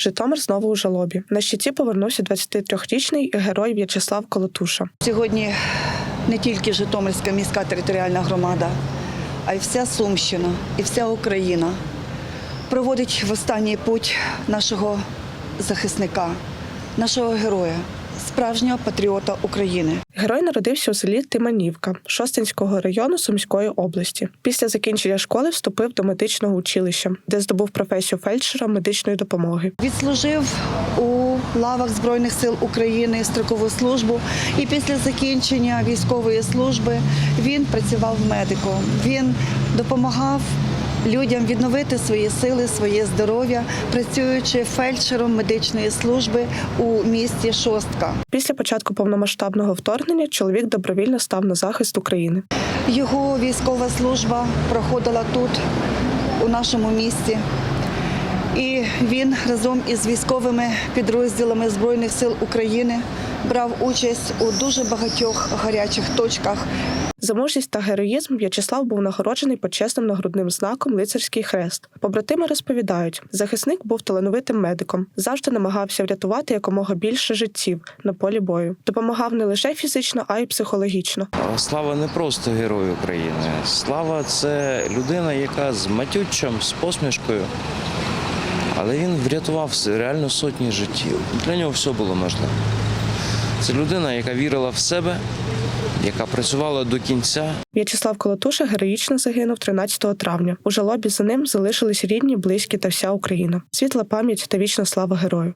Житомир знову у жалобі. На щиті повернувся 23-річний герой В'ячеслав Колотуша. Сьогодні не тільки Житомирська міська територіальна громада, а й вся Сумщина і вся Україна проводить в останній путь нашого захисника, нашого героя, справжнього патріота України. Герой народився у селі Тиманівка Шостинського району Сумської області. Після закінчення школи вступив до медичного училища, де здобув професію фельдшера медичної допомоги. Відслужив у лавах Збройних сил України строкову службу, і після закінчення військової служби він працював медиком. Він допомагав людям відновити свої сили, своє здоров'я, працюючи фельдшером медичної служби у місті Шостка. Після початку повномасштабного вторгнення чоловік добровільно став на захист України. Його військова служба проходила тут, у нашому місті. І він разом із військовими підрозділами Збройних сил України брав участь у дуже багатьох гарячих точках. За мужність та героїзм В'ячеслав був нагороджений почесним нагрудним знаком Лицарський хрест. Побратими розповідають, захисник був талановитим медиком, завжди намагався врятувати якомога більше життів на полі бою. Допомагав не лише фізично, а й психологічно. Слава не просто герой України. Слава це людина, яка з матючем, з посмішкою. Але він врятував реально сотні життів. Для нього все було можливо. Це людина, яка вірила в себе, яка працювала до кінця. В'ячеслав Колотуша героїчно загинув 13 травня. У жалобі за ним залишились рідні, близькі та вся Україна. Світла пам'ять та вічна слава герою.